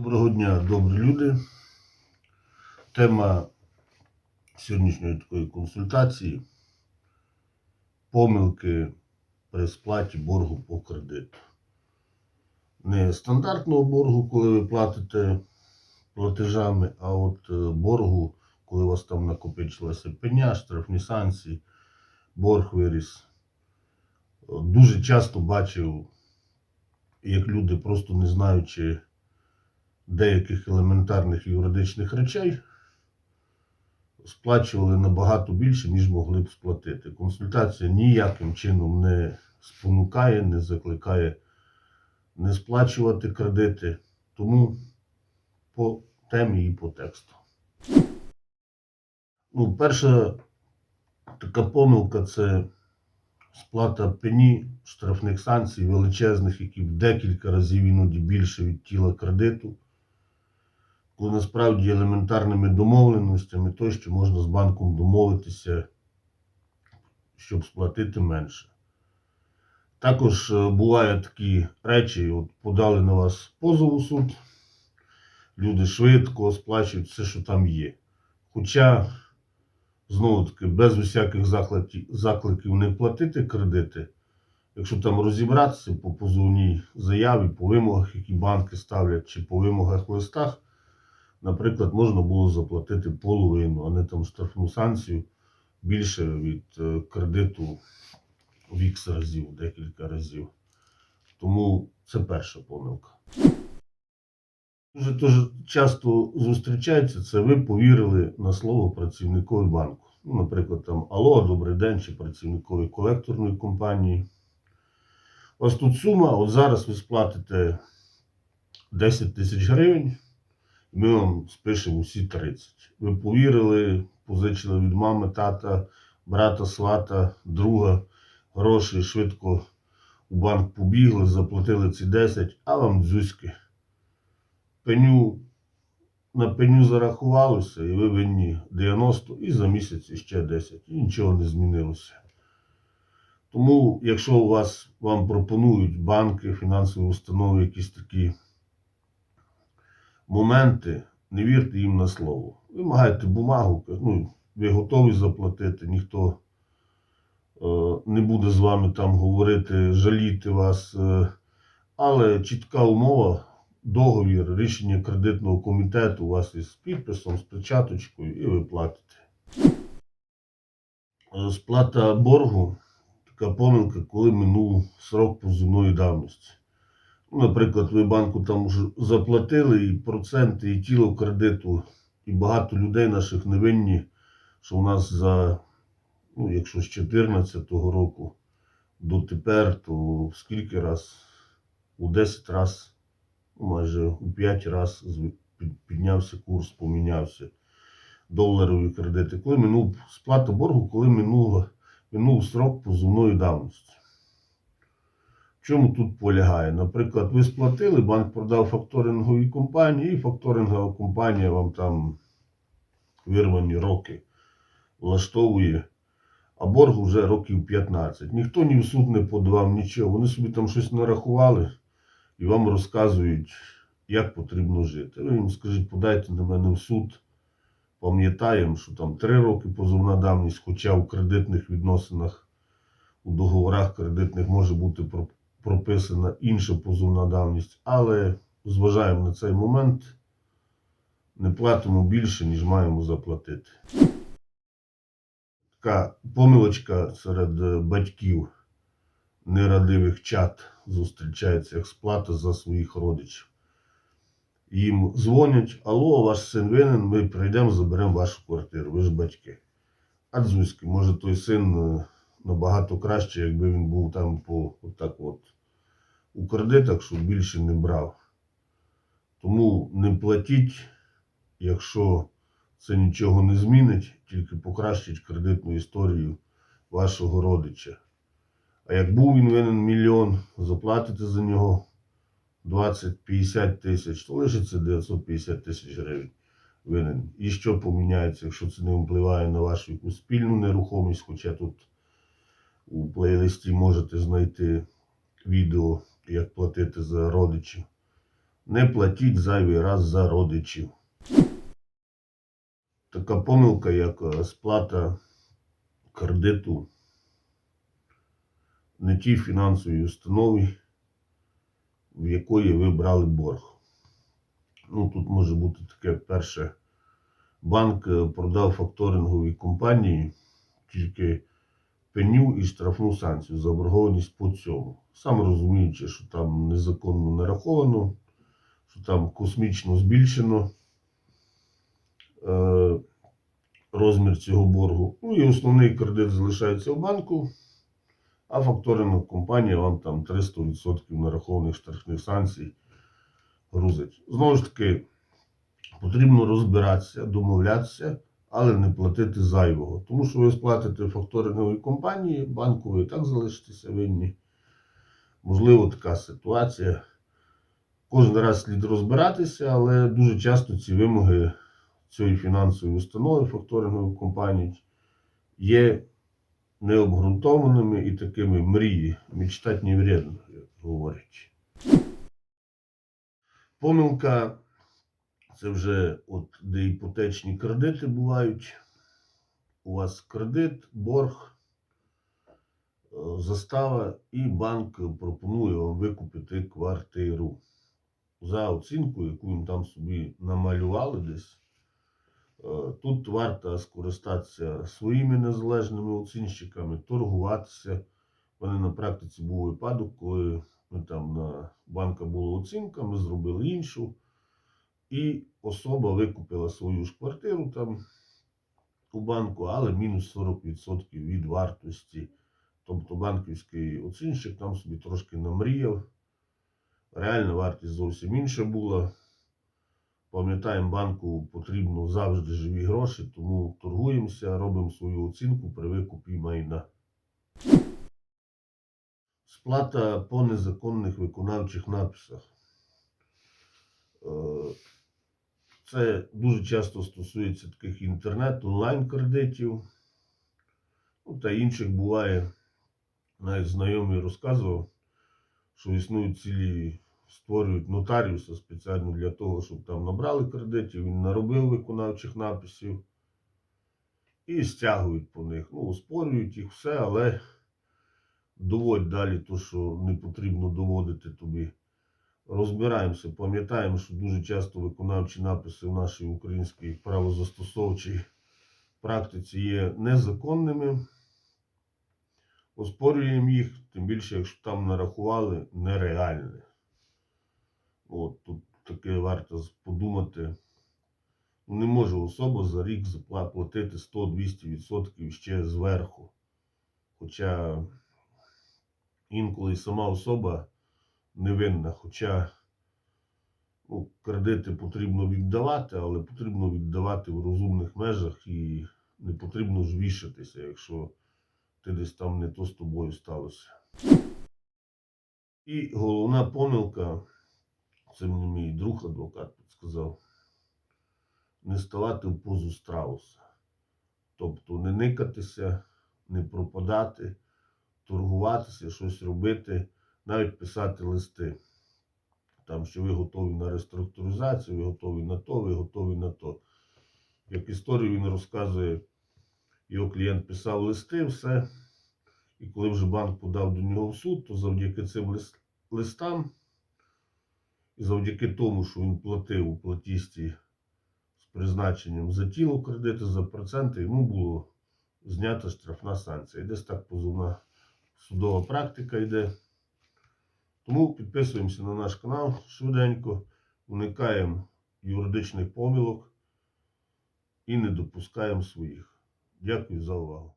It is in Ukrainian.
Доброго дня, добрі люди. Тема сьогоднішньої такої консультації помилки при сплаті боргу по кредиту. Не стандартного боргу, коли ви платите платежами, а от е, боргу, коли у вас там накопичилася пеня, штрафні санкції, борг виріс. Е, Дуже часто бачив, як люди, просто не знаючи деяких елементарних юридичних речей, сплачували набагато більше, ніж могли б сплатити. Консультація ніяким чином не спонукає, не закликає не сплачувати кредити. Тому по темі і по тексту. Ну, перша така помилка це сплата пені, штрафних санкцій величезних, які в декілька разів іноді більше від тіла кредиту коли насправді елементарними домовленостями тощо можна з банком домовитися, щоб сплатити менше. Також е, бувають такі речі, от подали на вас позов у суд, люди швидко сплачують все, що там є. Хоча, знову таки, без усяких закликів не платити кредити, якщо там розібратися по позовній заяві, по вимогах, які банки ставлять, чи по вимогах в листах, наприклад, можна було заплатити половину, а не там штрафну санкцію більше від е, кредиту в ікс разів, декілька разів. Тому це перша помилка. Дуже дуже часто зустрічається це, ви повірили на слово працівникові банку. Ну, наприклад, там Алло, добрий день, чи працівникові колекторної компанії. У вас тут сума, от зараз ви сплатите 10 тисяч гривень ми вам спишемо усі 30. Ви повірили, позичили від мами, тата, брата, свата, друга гроші, швидко у банк побігли, заплатили ці 10, а вам дзюськи. Пеню, на пеню зарахувалося, і ви винні 90 і за місяць іще 10. І нічого не змінилося. Тому, якщо у вас вам пропонують банки, фінансові установи, якісь такі моменти, не вірте їм на слово. Вимагайте бумагу, ну, ви готові заплатити, ніхто е, не буде з вами там говорити, жаліти вас. Е, але чітка умова, договір, рішення кредитного комітету у вас із підписом, з печаточкою, і ви платите. Е, Сплата боргу така помилка, коли минув срок позивної давності. Наприклад, ви банку там вже заплатили і проценти, і тіло кредиту, і багато людей наших не винні, що у нас за, ну, якщо з 2014 року до тепер, то скільки раз? У 10 раз, ну, майже у 5 раз піднявся курс, помінявся доларові кредити. Коли минув сплата боргу, коли минув, минув срок позовної давності. Чому тут полягає? Наприклад, ви сплатили, банк продав факторинговій компанії, і факторингова компанія вам там вирвані роки влаштовує, а борг вже років 15. Ніхто ні в суд не подавав нічого. Вони собі там щось нарахували і вам розказують, як потрібно жити. Ви їм скажіть, подайте на мене в суд. Пам'ятаємо, що там 3 роки позовна давність, хоча в кредитних відносинах, у договорах кредитних може бути прописана інша позовна давність, але зважаємо на цей момент, не платимо більше, ніж маємо заплатити. Така помилочка серед батьків нерадивих чат зустрічається як сплата за своїх родичів. Їм дзвонять, алло, ваш син винен, ми прийдемо, заберемо вашу квартиру, ви ж батьки. А дзузьки, може той син е, набагато краще, якби він був там по отак от у кредитах, щоб більше не брав. Тому не платіть, якщо це нічого не змінить, тільки покращить кредитну історію вашого родича. А як був він винен мільйон, заплатите за нього 20-50 тисяч, то лишиться 950 тисяч гривень винен. І що поміняється, якщо це не впливає на вашу якусь спільну нерухомість, хоча тут у плейлисті можете знайти відео, як платити за родичів. Не платіть зайвий раз за родичів. Така помилка, як е, сплата кредиту не тій фінансовій установі, в якої ви брали борг. Ну, тут може бути таке перше. Банк е, продав факторинговій компанії тільки пеню і штрафну санкцію, заборгованість по цьому. Сам розуміючи, що там незаконно нараховано, що там космічно збільшено е, розмір цього боргу. Ну і основний кредит залишається в банку, а факторингова компанія вам там 300% нарахованих штрафних санкцій грузить. Знову ж таки, потрібно розбиратися, домовлятися, але не платити зайвого. Тому що ви сплатите факторинговій компанії, банку так залишитеся винні. Можливо, така ситуація. Кожен раз слід розбиратися, але дуже часто ці вимоги цієї фінансової установи факторингової компанії є необґрунтованими і такими мрії. Мечтать не вредно, як говорять. Помилка це вже от де іпотечні кредити бувають. У вас кредит, борг, е, застава, і банк пропонує вам викупити квартиру за оцінку, яку їм там собі намалювали десь. Е, Тут варто скористатися своїми незалежними оцінщиками, торгуватися. У мене на практиці був випадок, коли ми там на банка була оцінка, ми зробили іншу, і особа викупила свою ж квартиру там у банку, але мінус 40% від вартості. Тобто банківський оцінщик там собі трошки намріяв. Реальна вартість зовсім інша була. Пам'ятаємо, банку потрібно завжди живі гроші, тому торгуємося, робимо свою оцінку при викупі майна. Сплата по незаконних виконавчих написах. Це дуже часто стосується таких інтернет-онлайн кредитів. Ну, та інших буває, навіть знайомий розказував, що існують цілі, створюють нотаріуса спеціально для того, щоб там набрали кредитів, він наробив виконавчих написів і стягують по них. Ну, оспорюють їх все, але доводь далі то, що не потрібно доводити тобі. Розбираємося, пам'ятаємо, що дуже часто виконавчі написи в нашій українській правозастосовчій практиці є незаконними. Оспорюємо їх, тим більше, якщо там нарахували нереальне. От тут таке варто подумати. Ну, Не може особа за рік запла- платити 100-200% ще зверху. Хоча інколи сама особа невинна. Хоча ну, кредити потрібно віддавати, але потрібно віддавати в розумних межах і не потрібно ж вішатися, якщо ти десь там не то з тобою сталося. І головна помилка, це мені мій друг адвокат підсказав, не ставати в позу страуса. Тобто не никатися, не пропадати, торгуватися, щось робити, навіть писати листи. Там, що ви готові на реструктуризацію, ви готові на то, ви готові на то. Як історію він розказує, його клієнт писав листи, все. І коли вже банк подав до нього в суд, то завдяки цим листам і завдяки тому, що він платив у платісті з призначенням за тіло кредиту, за проценти, йому було знята штрафна санкція. І десь так позовна судова практика йде. Тому підписуємося на наш канал швиденько, уникаємо юридичних помилок і не допускаємо своїх. Дякую за увагу.